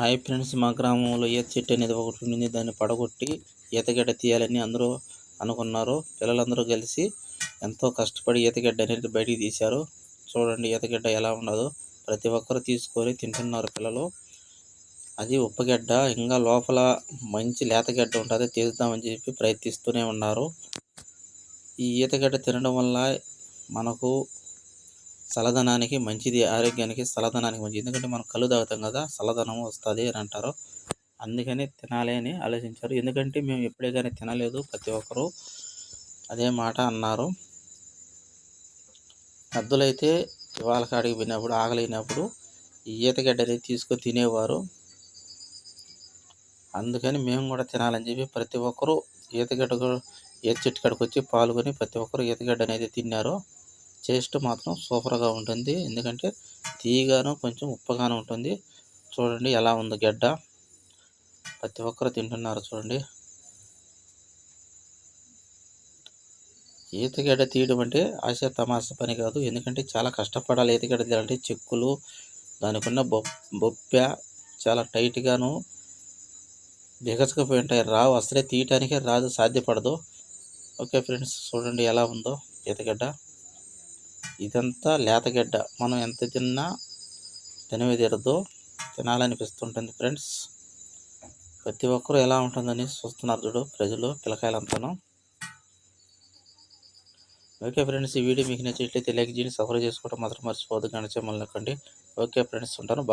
Hi friends మా గ్రామంలో ఈత చెట్టు అనేది ఒకటి ఉండింది దాన్ని పడగొట్టి ఈతగడ్డ తీయాలని అందరూ అనుకున్నారు. పిల్లలందరూ కలిసి ఎంతో కష్టపడి ఈతగడ్డ అనేది బయటికి తీశారు. చూడండి ఈతగడ్డ ఎలా ఉండదో ప్రతి ఒక్కరు తీసుకొని తింటున్నారు పిల్లలు. అది ఉప్పగడ్డ ఇంకా లోపల మంచి లేతగడ్డ ఉంటుంది తీద్దామని చెప్పి ప్రయత్నిస్తూనే ఉన్నారు. ఈ ఈతగడ్డ తినడం వల్ల మనకు చల్లదనానికి మంచిది ఆరోగ్యానికి చల్లదనానికి మంచిది. ఎందుకంటే మనం కళ్ళు తాగుతాం కదా చల్లదనం వస్తుంది అని అంటారు. అందుకని తినాలి అని ఆలోచించారు. ఎందుకంటే మేము ఎప్పుడే కానీ తినలేదు ప్రతి ఒక్కరు. అదే మాట అన్నారు. పెద్దలైతే ఇవాళ కాడికి పోయినప్పుడు ఆకలినప్పుడు ఈ ఈతగడ్డ అనేది తీసుకొని తినేవారు. అందుకని మేము కూడా తినాలని చెప్పి ప్రతి ఒక్కరూ ఈతగడ్డ ఈత చెట్టు కాడికి వచ్చి పాల్గొని ప్రతి ఒక్కరు ఈతగడ్డ అనేది తిన్నారు. టేస్ట్ మాత్రం సూపర్గా ఉంటుంది. ఎందుకంటే తీయగాను కొంచెం ఉప్పగాను ఉంటుంది. చూడండి ఎలా ఉంది గడ్డ. ప్రతి ఒక్కరు తింటున్నారు చూడండి. ఈతగడ్డ తీయడం అంటే ఆశ తమాస పని కాదు. ఎందుకంటే చాలా కష్టపడాలి ఈతగడ్డ తీయాలంటే చెక్కులు దానికున్న బొప్ప చాలా టైట్గాను బిగసుకుపోయి ఉంటాయి. రావు అసలే తీయటానికే రాదు సాధ్యపడదు. ఓకే ఫ్రెండ్స్ చూడండి ఎలా ఉందో ఈతగడ్డ ఇదంతా లేతగడ్డ. మనం ఎంత తిన్నా తినవి తీరదు తినాలనిపిస్తుంటుంది ఫ్రెండ్స్. ప్రతి ఒక్కరూ ఎలా ఉంటుందని చూస్తున్నారు చూడు ప్రజలు పిల్లకాయలంతాను. ఓకే ఫ్రెండ్స్ ఈ వీడియో మీకు నచ్చినట్లయితే లైక్ చేయండి సఫర్ చేసుకోవడం మాత్రం మర్చిపోవద్దు. గణించమని ఓకే ఫ్రెండ్స్ ఉంటాను.